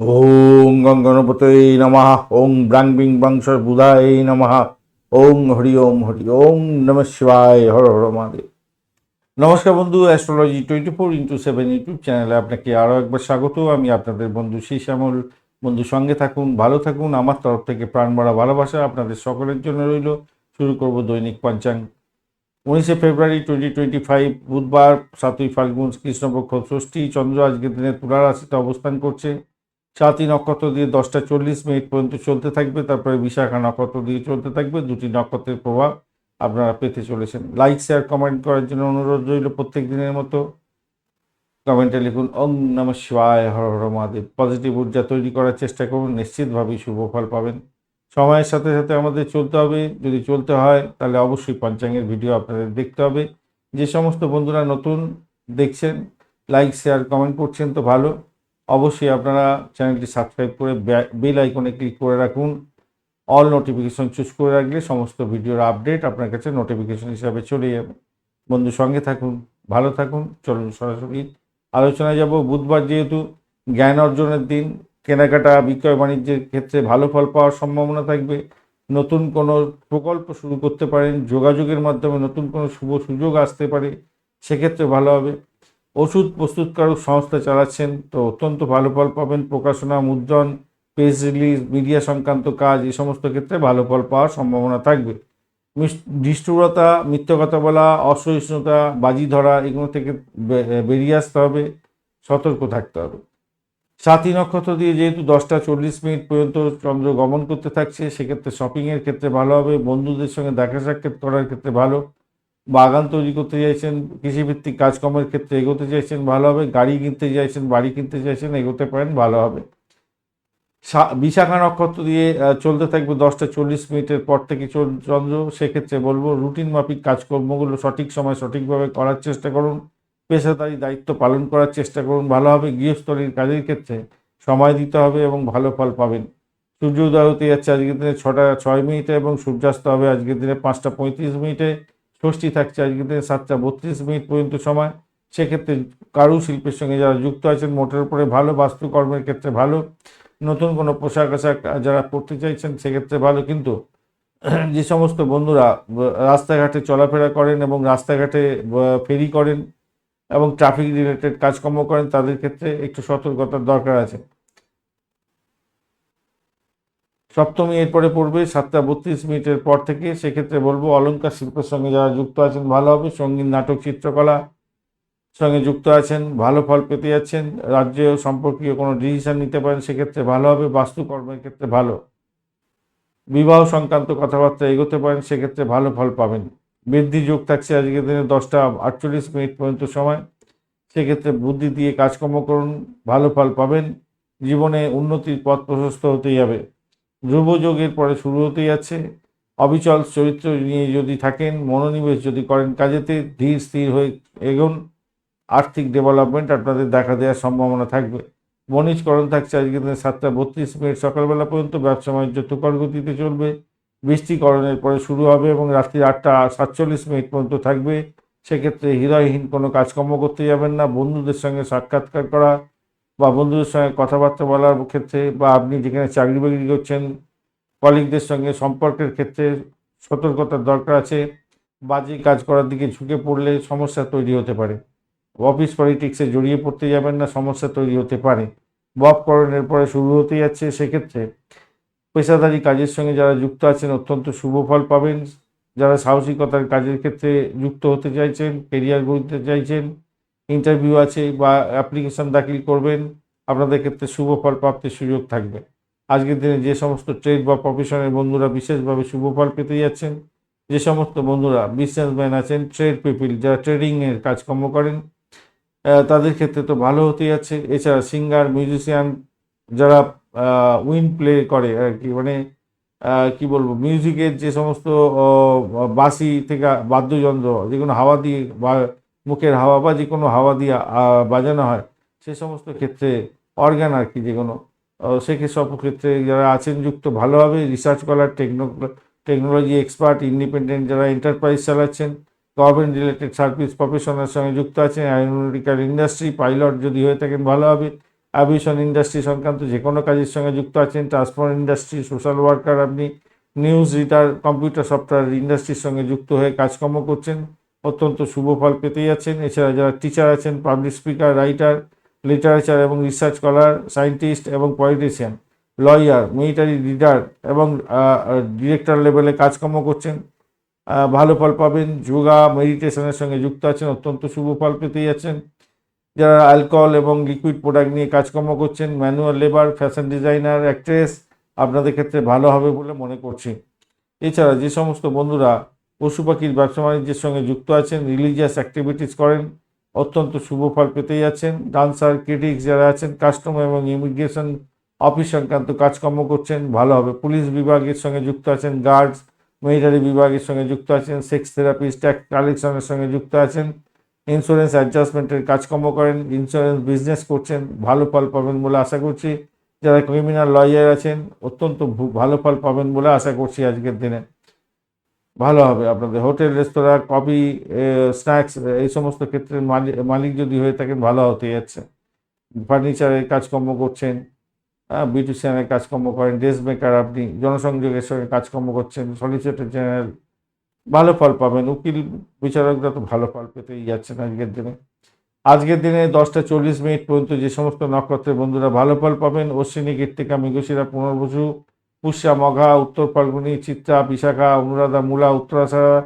ওং গঙ্গনপতে নমঃ। ওং ব্রাং বিং বংশ বুধায় নমঃ। ওং হরি ওম হরি ওং নম শিবায়। হর হর মহাদেব। নমস্কার বন্ধু astrology twenty four into seven YouTube চ্যানেলে আপনাকে আরও একবার স্বাগত। আমি আপনাদের বন্ধু শ্যামল। বন্ধু, সঙ্গে থাকুন, ভালো থাকুন। আমার তরফ থেকে প্রাণ ভরা ভালোবাসা আপনাদের সকলের জন্য রইল। শুরু করব দৈনিক পঞ্চাঙ্গ। উনিশে ফেব্রুয়ারি টোয়েন্টি টোয়েন্টি ফাইভ বুধবার সাতই ফাল্গুন, কৃষ্ণপক্ষ, ষষ্ঠী, চন্দ্র আজকের দিনে তুলা রাশিতে অবস্থান করছে। সাতই নক্ষত্র দিয়ে দশটা চল্লিশ মিনিট পর্যন্ত চলতে থাকবে, তারপরে বিশাখা নক্ষত্র দিয়ে চলতে থাকবে, দুটি নক্ষত্রের প্রভাব আপনারা পেতে চলেছেন। লাইক শেয়ার কমেন্ট করার জন্য অনুরোধ রইল প্রত্যেক দিনের মতো। কমেন্টে লিখুন ওং নম শিবায়, হর হর মহাদেব। পজিটিভ ঊর্জা তৈরি করার চেষ্টা করুন, নিশ্চিতভাবেই শুভ ফল পাবেন। সময়ের সাথে সাথে আমাদের চলতে হবে, যদি চলতে হয়, তাহলে অবশ্যই পঞ্চাঙ্গের ভিডিও আপনাদের দেখতে হবে। যে সমস্ত বন্ধুরা নতুন দেখছেন লাইক শেয়ার কমেন্ট করছেন তো ভালো। অবশ্যই আপনারা চ্যানেলটি সাবস্ক্রাইব করে বেল আইকনে ক্লিক করে রাখুন। অল নোটিফিকেশন চুজ করে রাখলে সমস্ত ভিডিওর আপডেট আপনার কাছে নোটিফিকেশন হিসাবে চলে যাবে। বন্ধু, সঙ্গে থাকুন, ভালো থাকুন, চলুন সরাসরি আলোচনায় যাব। বুধবার যেহেতু জ্ঞান অর্জনের দিন, কেনাকাটা, বিক্রয় বাণিজ্যের ক্ষেত্রে ভালো ফল পাওয়ার সম্ভাবনা থাকবে। নতুন কোনো প্রকল্প শুরু করতে পারেন, যোগাযোগের মাধ্যমে নতুন কোনো শুভ সুযোগ আসতে পারে, সেক্ষেত্রে ভালো হবে। ওষুধ প্রস্তুতকারক সংস্থা চালাচ্ছেন। তো অত্যন্ত ভালো ফল পাবেন। প্রকাশনা, মুদ্রণ প্রেস রিলিজ মিডিয়া সংক্রান্ত কাজ, এই সমস্ত ক্ষেত্রে ভালো ফল পাওয়ার সম্ভাবনা থাকবে। নিষ্ঠুরতা, মিথ্যা কথা বলা, অসহিষ্ণুতা, বাজি ধরা, এগুলো থেকে বেরিয়ে আসতে হবে। সতর্ক থাকতে হবে। সাতই নক্ষত্র দিয়ে যেহেতু দশটা চল্লিশ মিনিট পর্যন্ত চন্দ্র গমন করতে থাকছে, সেক্ষেত্রে শপিংয়ের ক্ষেত্রে ভালো হবে। বন্ধুদের সঙ্গে দেখা সাক্ষাৎ করার ক্ষেত্রে ভালো। বাগান তৈরি করতে চাইছেন, কৃষিভিত্তিক কাজকর্মের ক্ষেত্রে এগোতে চাইছেন, ভালো হবে। গাড়ি কিনতে চাইছেন, বাড়ি কিনতে চাইছেন, এগোতে পারেন, ভালো হবে। বিশাখা নক্ষত্র দিয়ে চলতে থাকবে দশটা চল্লিশ মিনিটের পর থেকে চন্দ্র, সেক্ষেত্রে বলব রুটিন মাফিক কাজকর্মগুলো সঠিক সময় সঠিকভাবে করার চেষ্টা করুন। পেশাদারি দায়িত্ব পালন করার চেষ্টা করুন। ভালোভাবে গৃহস্থলীর কাজের ক্ষেত্রে সময় দিতে হবে এবং ভালো ফল পাবেন। সূর্য উদয় হতে যাচ্ছে আজকের দিনে ছটা, ছয় মিনিটে এবং সূর্যাস্ত হবে আজকের দিনে পাঁচটা পঁয়ত্রিশ মিনিটে। ষষ্ঠী থাকছে আজকের দিনে, সাতটা বত্রিশ মিনিট পর্যন্ত সময়। সেক্ষেত্রে কারু শিল্পের সঙ্গে যারা যুক্ত আছেন, মোটের উপরে ভালো, বাস্তুকর্মের ক্ষেত্রে ভালো, নতুন কোনো পোশাক আশাক যারা পরতে চাইছেন, সেক্ষেত্রে ভালো। কিন্তু যে সমস্ত বন্ধুরা রাস্তাঘাটে চলাফেরা করেন এবং রাস্তাঘাটে ফেরি করেন এবং ট্রাফিক রিলেটেড কাজকর্ম করেন, তাদের ক্ষেত্রে একটু সতর্কতার দরকার আছে। সপ্তমী এরপরে পড়বে, সাতটা বত্রিশ মিনিটের পর থেকে। সেক্ষেত্রে বলব অলঙ্কার শিল্পের সঙ্গে যারা যুক্ত আছেন, ভালো হবে। সংগীত নাটক, চিত্রকলা সঙ্গে যুক্ত আছেন, ভালো ফল পেতে যাচ্ছেন। রাজ্য সম্পর্কীয় কোনো ডিসিশন নিতে পারেন, সেক্ষেত্রে ভালো হবে। বাস্তুকর্মের ক্ষেত্রে ভালো। বিবাহ সংক্রান্ত কথাবার্তা এগোতে পারেন, সেক্ষেত্রে ভালো ফল পাবেন। বৃদ্ধি যোগ থাকছে আজকের দিনে দশটা আটচল্লিশ মিনিট পর্যন্ত সময়। সেক্ষেত্রে বুদ্ধি দিয়ে কাজকর্ম করুন, ভালো ফল পাবেন। জীবনে উন্নতির পথ প্রশস্ত হতেই যাবে ধ্রুবযোগের পরে শুরু হতে যাচ্ছে অবিচল চরিত্র নিয়ে যদি থাকেন, মনোনিবেশ যদি করেন, কাজেতে ধীর স্থির হয়ে এগোন। আর্থিক ডেভেলপমেন্ট আপনাদের দেখা দেওয়ার সম্ভাবনা থাকবে। বণিজকরণ থাকছে আজকের দিনে সাতটা বত্রিশ মিনিট সকালবেলা পর্যন্ত। ব্যবসা বাণিজ্য তুকর গতিতে চলবে। বৃষ্টিকরণের পরে শুরু হবে এবং রাত্রি আটটা সাতচল্লিশ মিনিট পর্যন্ত থাকবে। সেক্ষেত্রে হৃদয়হীন কোনো কাজকর্ম করতে যাবেন না। বন্ধুদের সঙ্গে সাক্ষাৎকার করা বা বন্ধুদের সঙ্গে কথাবার্তা বলার ক্ষেত্রে বা আপনি যেখানে চাকরি বাকরি করছেন কলিগদের সঙ্গে সম্পর্কের ক্ষেত্রে সতর্কতার দরকার আছে, বাজে কাজ করার দিকে ঝুঁকে পড়লে সমস্যা তৈরি হতে পারে। অফিস পলিটিক্সে জড়িয়ে পড়তে যাবেন না, সমস্যা তৈরি হতে পারে। ববকরণের পরে শুরু হতে যাচ্ছে, সেক্ষেত্রে পেশাদারি কাজের সঙ্গে যারা যুক্ত আছেন অত্যন্ত শুভ ফল পাবেন। যারা সাহসিকতার কাজের ক্ষেত্রে যুক্ত হতে চাইছেন কেরিয়ার গড়তে চাইছেন ইন্টারভিউ আছে বা অ্যাপ্লিকেশন দাখিল করবেন, আপনাদের ক্ষেত্রে শুভ ফল প্রাপ্তির সুযোগ থাকবে। আজকের দিনে যে সমস্ত ট্রেড বা প্রফেশনের বন্ধুরা বিশেষভাবে শুভ ফল পেতে যাচ্ছেন, যে সমস্ত বন্ধুরা বিজনেসম্যান আছেন ট্রেড পিপিল যারা ট্রেডিংয়ের কাজকর্ম করেন তাদের ক্ষেত্রে তো ভালো হতে যাচ্ছে। এছাড়া সিঙ্গার মিউজিশিয়ান যারা উইন প্লে করে আর কি মানে কি বলব মিউজিকের যে সমস্ত বাসি থেকে বাদ্যযন্ত্র যেগুলো হাওয়া দিয়ে বা মুখের হাওয়া বা যে কোনো হাওয়া দিয়ে বাজানো হয়, সে সমস্ত ক্ষেত্রে অর্গান আর কি যে কোনো সেক্ষেত্রে সব ক্ষেত্রে যারা আছেন যুক্ত ভালোভাবে রিসার্চ করার টেকনো টেকনোলজি এক্সপার্ট ইন্ডিপেন্ডেন্ট যারা এন্টারপ্রাইজ চালাচ্ছেন গভর্নমেন্ট রিলেটেড সার্ভিস প্রফেশনের সঙ্গে যুক্ত আছেন অ্যারোনটিক্যাল ইন্ডাস্ট্রি পাইলট যদি হয়ে থাকেন ভালো হবে অ্যাভিয়েশন ইন্ডাস্ট্রি সংক্রান্ত যে কোনো কাজের সঙ্গে যুক্ত আছেন ট্রান্সপোর্ট ইন্ডাস্ট্রি সোশ্যাল ওয়ার্কার আপনি নিউজ রিডার কম্পিউটার সফটওয়্যার ইন্ডাস্ট্রির সঙ্গে যুক্ত হয়ে কাজকর্ম করছেন অত্যন্ত শুভ ফল পেতেই আছেন। এছাড়া যারা টিচার আছেন পাবলিক স্পিকার রাইটার লিটারেচার এবং রিসার্চ স্কলার সায়েন্টিস্ট এবং পলিটিশিয়ান লয়ার মিলিটারি লিডার এবং ডিরেক্টর লেভেলে কাজকর্ম করছেন ভালো ফল পাবেন। যোগা মেডিটেশনের সঙ্গে যুক্ত আছেন, অত্যন্ত শুভ ফল পেতেই আছেন। যারা অ্যালকোহল এবং লিকুইড প্রোডাক্ট নিয়ে কাজকর্ম করছেন manual labour fashion designer actress আপনাদের ক্ষেত্রে ভালো হবে বলে মনে করছি। এছাড়া যে সমস্ত বন্ধুরা পশু পাখির ব্যবসা বাণিজ্যের সঙ্গে যুক্ত আছেন রিলিজিয়াস অ্যাক্টিভিটিস করেন, অত্যন্ত শুভ ফল পেতেই আছেন ডান্সার ক্রিটিক্স যারা আছেন কাস্টমার এবং ইমিগ্রেশন অফিস সংক্রান্ত কাজকর্ম করছেন, ভালো হবে। পুলিশ বিভাগের সঙ্গে যুক্ত আছেন গার্ডস মিলিটারি বিভাগের সঙ্গে যুক্ত আছেন সেক্স থেরাপিস্ট ট্যাক্স কালেকশনের সঙ্গে যুক্ত আছেন ইন্স্যুরেন্স অ্যাডজাস্টমেন্টের কাজকর্ম করেন ইন্স্যুরেন্স বিজনেস করছেন, ভালো ফল পাবেন বলে আশা করছি। যারা ক্রিমিনাল লয়ার আছেন, অত্যন্ত ভালো ফল পাবেন বলে আশা করছি আজকের দিনে। ভালো হবে আপনাদের। হোটেল, রেস্তোরাঁ, কফি স্ন্যাক্স, এই সমস্ত ক্ষেত্রে মালিক মালিক যদি হয়ে থাকেন, ভালো হতে যাচ্ছে ফার্নিচারের কাজকর্ম করছেন হ্যাঁ বিউটিশিয়ানের কাজকর্ম করেন, ড্রেস মেকার আপনি, জনসংযোগের সঙ্গে কাজকর্ম করছেন সলিসিটর জেনারেল ভালো ফল পাবেন। উকিল, বিচারকরা তো ভালো ফল পেতেই যাচ্ছেন আজকের দিনে। আজকের দিনে দশটা চল্লিশ মিনিট পর্যন্ত যে সমস্ত নক্ষত্রের বন্ধুরা ভালো ফল পাবেন অশ্বিনী কীর্তিকা মৃগশিরা পুনর্বসু। পুষ্যা মঘা উত্তর ফাল্গুনি, চিত্রা, বিশাখা, অনুরাধা, মূলা উত্তরাষাঢ়া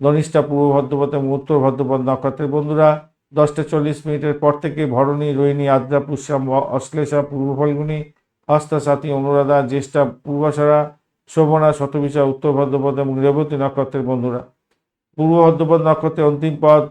ধনিষ্ঠা, পূর্ব ভদ্রপদ এবং উত্তর ভদ্রপদ নক্ষত্রের বন্ধুরা, দশটা চল্লিশ মিনিটের পর থেকে ভরণী, রোহিণী, আদ্রা, পুষ্যা অশ্লেষা, পূর্ব ফাল্গুনি, হস্তা, সাথী, অনুরাধা, জ্যেষ্ঠা পূর্বাষাঢ়া শোভনা, শতবিশা, উত্তর ভদ্রপদ এবং রেবতী নক্ষত্রের বন্ধুরা। পূর্ব ভদ্রপদ নক্ষত্রের অন্তিম পদ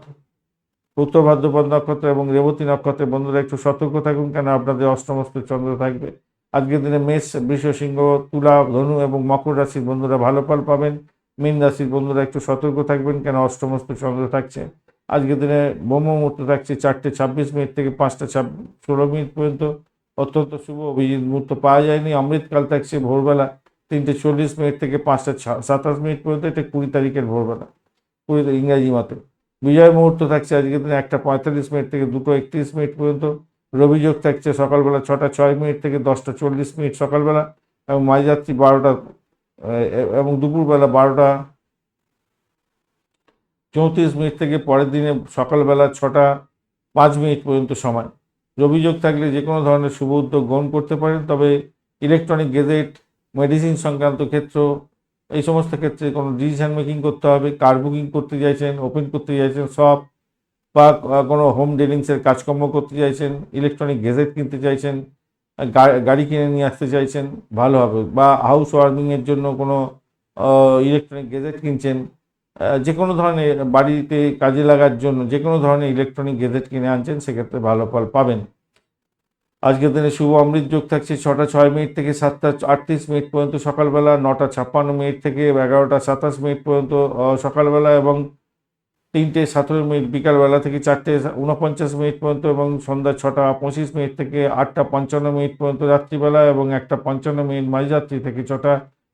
উত্তর ভাদ্রপদ নক্ষত্র এবং রেবতী নক্ষত্রের বন্ধুরা, একটু সতর্ক থাকুন কেন? আপনাদের অষ্টমস্ত চন্দ্র থাকবে। আজকের দিনে মেষ, বৃষ, সিংহ, তুলা, ধনু এবং মকর রাশির বন্ধুরা ভালো ফল পাবেন। মীন রাশির বন্ধুরা একটু সতর্ক থাকবেন, কেন অষ্টমস্ত চন্দ্র থাকছে। আজকের দিনে ব্রহ্ম মুহূর্ত থাকছে চারটে ছাব্বিশ মিনিট থেকে পাঁচটা ষোলো মিনিট পর্যন্ত। অত্যন্ত শুভ অভিজিৎ মুহূর্ত পাওয়া যায়নি। অমৃতকাল থাকছে ভোরবেলা তিনটে চল্লিশ মিনিট থেকে পাঁচটা সাতাশ মিনিট পর্যন্ত। এটা কুড়ি তারিখের ভোরবেলা, কুড়ি ইংরাজি মতে। বিজয় মুহূর্ত থাকছে আজকের দিনে একটা পঁয়তাল্লিশ মিনিট থেকে দুটো একত্রিশ মিনিট পর্যন্ত। রবিযোগ থাকছে সকালবেলা ছটা ছয় মিনিট থেকে দশটা চল্লিশ মিনিট সকালবেলা এবং মাঝরাত্রি বারোটা এবং দুপুরবেলা বারোটা চৌত্রিশ মিনিট থেকে পরের দিনে সকালবেলা ছটা পাঁচ মিনিট পর্যন্ত সময়। রবিযোগ থাকলে যে কোনো ধরনের শুভ উদ্যোগ গ্রহণ করতে পারেন, তবে ইলেকট্রনিক গেজেট, মেডিসিন সংক্রান্ত ক্ষেত্র, এই সমস্ত ক্ষেত্রে কোনো ডিসিশন মেকিং করতে হবে। কার বুকিং করতে চাইছেন ওপেন করতে চাইছেন, সব বা কোনো হোম ডিলিংসের কাজকর্ম করতে চাইছেন ইলেকট্রনিক গেজেট কিনতে চাইছেন গাড়ি কিনে নিয়ে আসতে চাইছেন, ভালো হবে। বা হাউস ওয়ার্মিংয়ের জন্য কোনো ইলেকট্রনিক গেজেট কিনছেন যে কোনো ধরনের বাড়িতে কাজে লাগার জন্য যে কোনো ধরনের ইলেকট্রনিক গেজেট কিনে আনছেন, সেক্ষেত্রে ভালো ফল পাবেন। আজকের দিনে শুভ অমৃত যোগ থাকছে ছটা ছয় মিনিট থেকে সাতটা আটত্রিশ মিনিট পর্যন্ত সকালবেলা, নটা ছাপ্পান্ন মিনিট থেকে এগারোটা সাতাশ মিনিট পর্যন্ত সকালবেলা এবং তিনটে সতেরো মিনিট, বিকালবেলা থেকে চারটে উনপঞ্চাশ মিনিট পর্যন্ত এবং সন্ধ্যা ছটা পঁচিশ মিনিট থেকে আটটা পঞ্চান্ন মিনিট পর্যন্ত রাত্রিবেলা এবং একটা পঞ্চান্ন মিনিট মাঝরাত্রি থেকে ছটা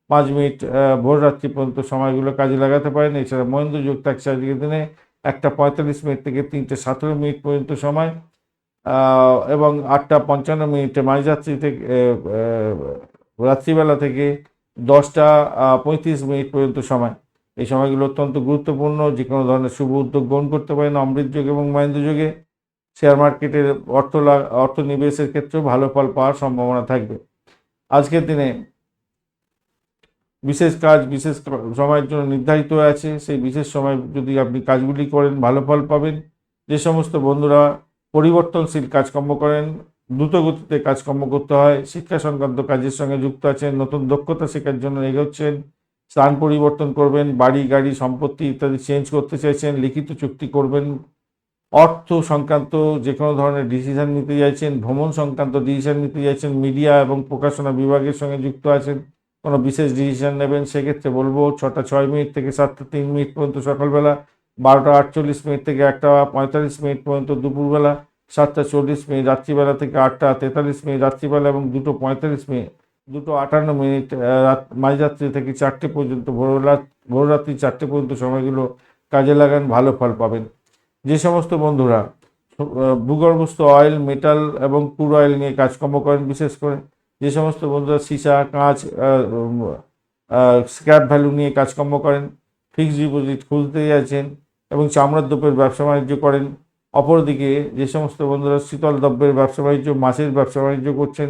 পাঁচ মিনিট ভোর রাত্রি পর্যন্ত সময়গুলো কাজে লাগাতে পারেন। এছাড়া মহেন্দ্র যোগ থাকছে আজকের দিনে একটা পঁয়তাল্লিশ মিনিট থেকে তিনটে সতেরো মিনিট পর্যন্ত সময় এবং আটটা পঞ্চান্ন মিনিটে মাঝরাত্রি থেকে রাত্রিবেলা থেকে দশটা পঁয়ত্রিশ মিনিট পর্যন্ত সময়। এই সময়গুলো অত্যন্ত গুরুত্বপূর্ণ, যে কোনো ধরনের শুভ উদ্যোগ গ্রহণ করতে পারেন অমৃত যোগ এবং মহেন্দ্র যোগে। শেয়ার মার্কেটের অর্থ লা- অর্থ নিবেশের ক্ষেত্রেও ভালো ফল পাওয়ার সম্ভাবনা থাকবে। আজকের দিনে বিশেষ কাজ, বিশেষ সময়ের জন্য নির্ধারিত আছে। সেই বিশেষ সময় যদি আপনি কাজগুলি করেন, ভালো ফল পাবেন। যে সমস্ত বন্ধুরা পরিবর্তনশীল কাজকর্ম করেন, দ্রুত গতিতে কাজকর্ম করতে হয়, শিক্ষা সংক্রান্ত কাজের সঙ্গে যুক্ত আছেন, নতুন দক্ষতা শেখার জন্য এগোচ্ছেন স্থান পরিবর্তন করবেন, বাড়ি, গাড়ি, সম্পত্তি ইত্যাদি চেঞ্জ করতে চাইছেন, লিখিত চুক্তি করবেন, অর্থ সংক্রান্ত যে কোনো ধরনের ডিসিশন নিতে চাইছেন, ভ্রমণ সংক্রান্ত ডিসিশন নিতে চাইছেন মিডিয়া এবং প্রকাশনা বিভাগের সঙ্গে যুক্ত আছেন, কোনো বিশেষ ডিসিশন নেবেন, সেক্ষেত্রে বলব ছটা ছয় মিনিট থেকে সাতটা তিন মিনিট পর্যন্ত সকালবেলা, বারোটা আটচল্লিশ মিনিট থেকে একটা পঁয়তাল্লিশ মিনিট পর্যন্ত দুপুরবেলা, সাতটা চল্লিশ মিনিট রাত্রিবেলা থেকে আটটা তেতাল্লিশ মিনিট রাত্রিবেলা এবং দুটো পঁয়তাল্লিশ মিনিট দুটো আটান্ন মিনিট রাত- মাঝরাত্রি থেকে চারটে পর্যন্ত ভোরবেলা ভোররাত্রি চারটে পর্যন্ত সময়গুলো কাজে লাগান, ভালো ফল পাবেন। যে সমস্ত বন্ধুরা ভূগর্ভস্থ অয়েল মেটাল এবং ক্রুড অয়েল নিয়ে কাজকর্ম করেন, বিশেষ করে যে সমস্ত বন্ধুরা সীসা, কাঁচ স্ক্র্যাপ ভ্যালু নিয়ে কাজকর্ম করেন ফিক্সড ডিপোজিট খুলতে যাচ্ছেন এবং চামড়ার দ্রব্যের ব্যবসা বাণিজ্য করেন, অপরদিকে যে সমস্ত বন্ধুরা শীতল দ্রব্যের ব্যবসা বাণিজ্য, মাছের ব্যবসা বাণিজ্য করছেন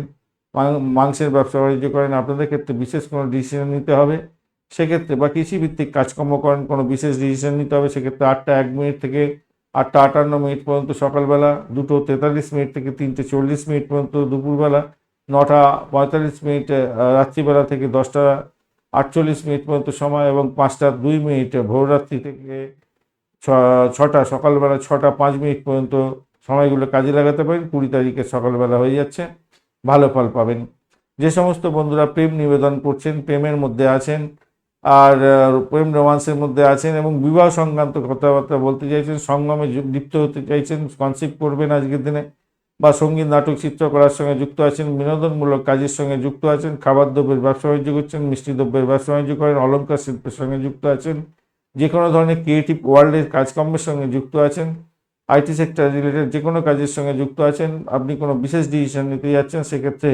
মাংসের ব্যবসা বাণিজ্য করেন, আপনাদের ক্ষেত্রে বিশেষ কোনো ডিসিশন নিতে হবে? সেক্ষেত্রে বা কৃষিভিত্তিক কাজকর্ম করেন, কোনো বিশেষ ডিসিশন নিতে হবে? সেক্ষেত্রে আটটা এক মিনিট থেকে আটটা আটান্ন মিনিট পর্যন্ত সকালবেলা, দুটো তেতাল্লিশ মিনিট থেকে তিনটে চল্লিশ মিনিট পর্যন্ত দুপুরবেলা, নটা পঁয়তাল্লিশ মিনিট রাত্রিবেলা থেকে দশটা আটচল্লিশ মিনিট পর্যন্ত সময় এবং পাঁচটা দুই মিনিট ভোররাত্রি থেকে ছটা, সকালবেলা ছটা পাঁচ মিনিট পর্যন্ত সময়গুলো কাজে লাগাতে পারেন। কুড়ি তারিখে সকালবেলা হয়ে যাচ্ছে। ভালো ফল পাবেন। যে সমস্ত বন্ধুরা প্রেম নিবেদন করছেন, প্রেমের মধ্যে আছেন, আর প্রেম রোমান্সের মধ্যে আছেন এবং বিবাহ সংক্রান্ত কথাবার্তা বলতে চাইছেন, সঙ্গমে লিপ্ত হতে চাইছেন কনসেপ্ট করবেন আজকের দিনে, বা সংগীত, নাটক চিত্রকলার সঙ্গে যুক্ত আছেন, বিনোদনমূলক কাজের সঙ্গে যুক্ত আছেন, খাবার দ্রব্যের ব্যবসা বাণিজ্য করছেন, মিষ্টি দ্রব্যের ব্যবসা বাণিজ্য করেন অলঙ্কার শিল্পের সঙ্গে যুক্ত আছেন যে কোনো ধরনের ক্রিয়েটিভ ওয়ার্ল্ডের কাজকর্মের সঙ্গে যুক্ত আছেন আইটি সেক্টর রিলেটেড যে কোনো কাজের সঙ্গে যুক্ত আছেন, আপনি কোনো বিশেষ ডিসিশন নিতে যাচ্ছেন, সেক্ষেত্রে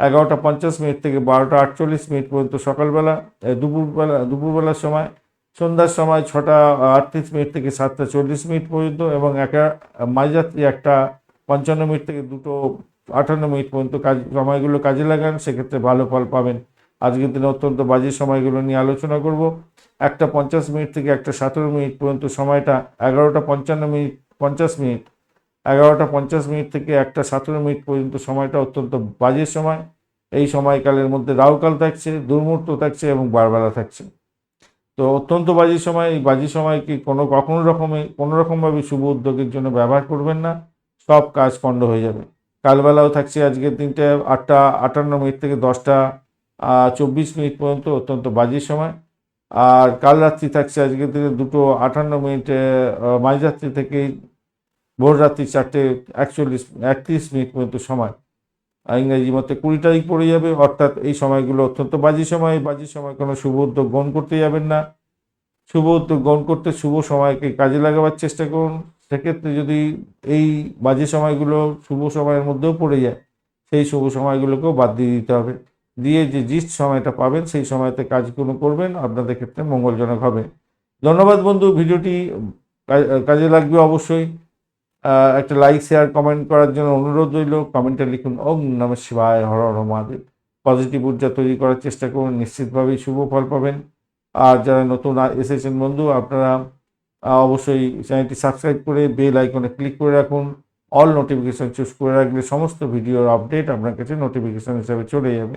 এগারোটা পঞ্চাশ মিনিট থেকে বারোটা আটচল্লিশ মিনিট পর্যন্ত সকালবেলা দুপুরবেলা দুপুরবেলার সময়, সন্ধ্যার সময় ছটা আটত্রিশ মিনিট থেকে সাতটা চল্লিশ মিনিট পর্যন্ত এবং একা মাঝরাত্রি একটা পঞ্চান্ন মিনিট থেকে দুটো আটান্ন মিনিট পর্যন্ত কাজ, সময়গুলো কাজে লাগান, সেক্ষেত্রে ভালো ফল পাবেন। আজকের দিনে অত্যন্ত বাজে সময়গুলো নিয়ে আলোচনা করব। একটা পঞ্চাশ মিনিট থেকে একটা সতেরো মিনিট পর্যন্ত সময়টা এগারোটা পঞ্চান্ন মিনিট পঞ্চাশ মিনিট। এগারোটা পঞ্চাশ মিনিট থেকে একটা সতেরো মিনিট পর্যন্ত সময়টা অত্যন্ত বাজে সময়। এই সময়কালের মধ্যে রাহুকাল থাকছে দুর্মূর্ত থাকছে এবং বারবেলা থাকছে। তো অত্যন্ত বাজে সময়। এই বাজে সময়কে কোনো কখনো রকমে, কোনো রকমভাবে শুভ উদ্যোগের জন্য ব্যবহার করবেন না। সব কাজ পণ্ড হয়ে যাবে। কালবেলাও থাকছে আজকের দিনটা। আটটা, আটান্ন মিনিট থেকে দশটা চব্বিশ মিনিট পর্যন্ত অত্যন্ত বাজে সময়। আর কাল রাত্রি থাকছে, আজকে দিনে দুটো আটান্ন মিনিট মাঝরাত্রি থেকে ভোর রাত্রি চারটে একচল্লিশ, একত্রিশ মিনিট পর্যন্ত সময়। ইংরেজি মতে কুড়ি তারিখ পড়ে যাবে, অর্থাৎ এই সময়গুলো অত্যন্ত বাজি সময়। বাজি সময় কোনো শুভ উদ্যোগ গ্রহণ করতে যাবেন না। শুভ উদ্যোগ গ্রহণ করতে শুভ সময়কে কাজে লাগাবার চেষ্টা করুন। সেক্ষেত্রে যদি এই বাজে সময়গুলো শুভ সময়ের মধ্যেও পড়ে যায়, সেই শুভ সময়গুলোকেও বাদ দিয়ে দিতে হবে। দিয়ে যে জিস্ট সময়টা পাবেন, সেই সময়তে কাজগুলো করবেন, আপনাদের ক্ষেত্রে মঙ্গলজনক হবে। ধন্যবাদ বন্ধু, ভিডিওটি কাজে লাগবে অবশ্যই। একটা লাইক শেয়ার কমেন্ট করার জন্য অনুরোধ রইল। কমেন্টে লিখুন, ওম নম শিবায় হর হর মহাদেব। পজিটিভ ঊর্জা তৈরি করার চেষ্টা করুন, নিশ্চিতভাবেই শুভ ফল পাবেন। আর যারা নতুন এসেছেন বন্ধু, আপনারা অবশ্যই চ্যানেলটি সাবস্ক্রাইব করে বেল আইকনে ক্লিক করে রাখুন। অল নোটিফিকেশন চুজ করে রাখলে সমস্ত ভিডিওর আপডেট আপনার কাছে নোটিফিকেশান হিসাবে চলে যাবে।